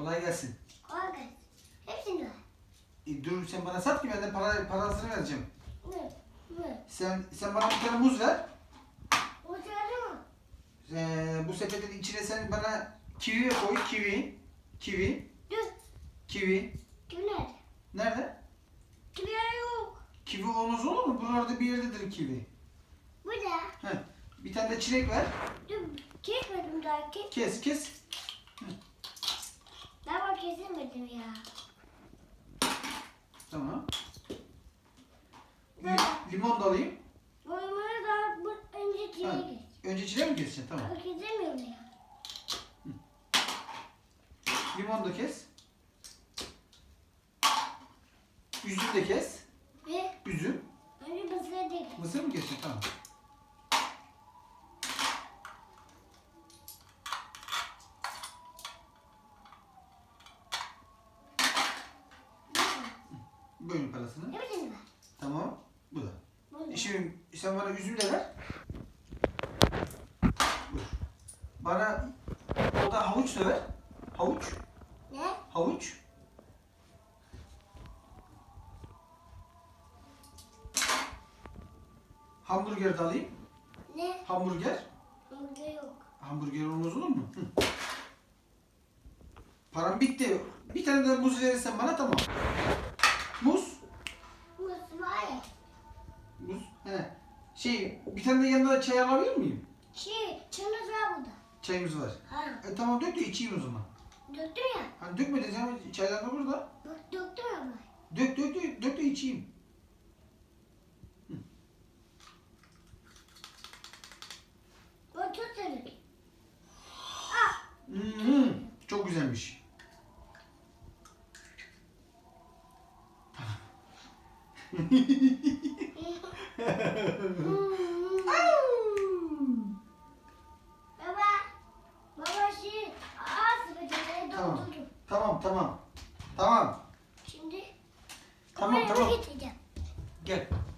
Kolay gelsin. Kolay gelsin. Hepsini ver. E, dur sen bana sat ki ben de para, parasını vereceğim. Ne? Ne? Sen, sen bana bir tane muz ver. Muz verdi mi? Ee, bu sepetin içine sen bana kivi koy. Kivi. Kivi. Dur. Kivi. Kivi nerede? Nerede? Kivi yok. Kivi olmaz olur mu? Buralarda bir yerdedir kivi. Bu ne? Heh. Bir tane de çilek ver. Dur. Kesmedim daha. Kes. Kes kes. Kesemedim ya. Tamam. Li- limon da alayım. Boyumunu daha bu önce Ha. çiğne geç. Önce çilek mi keseceksin? Tamam. Ama kesemiyorum ya. Limon da kes. Üzüm de kes. Ve Üzüm. önce mısır değil. Mısır mı keseceksin? Tamam. Buyurun parasını. Ne bileyim ben? Tamam. Bu da. Bunu. Şimdi sen bana üzüm de ver. Buyur. Bana o da havuç da ver. Havuç. Ne? Havuç. Hamburger de alayım. Ne? Hamburger. Burada yok. Hamburger olmaz olur mu? Hı. Param bitti. Bir tane de muz verirsen bana tamam. Muz. He. Şey, bir tane de yanında çay alabilir miyim? Şey, çınız var burada. Çayımız var. Ha. E, tamam dök de içeyim o zaman. Döktüm ya. Hani dökmedin sen çaylar da burada. Bak döktüm ama. Dök dök dök, dök de içeyim. Bak tut seni. Ah. Hmm, çok güzelmiş. Baba. Baba şey. Aa sıkıcı. Tamam. Doldurdum. Tamam tamam. Tamam. Şimdi. Tamam, tamam. getireceğim.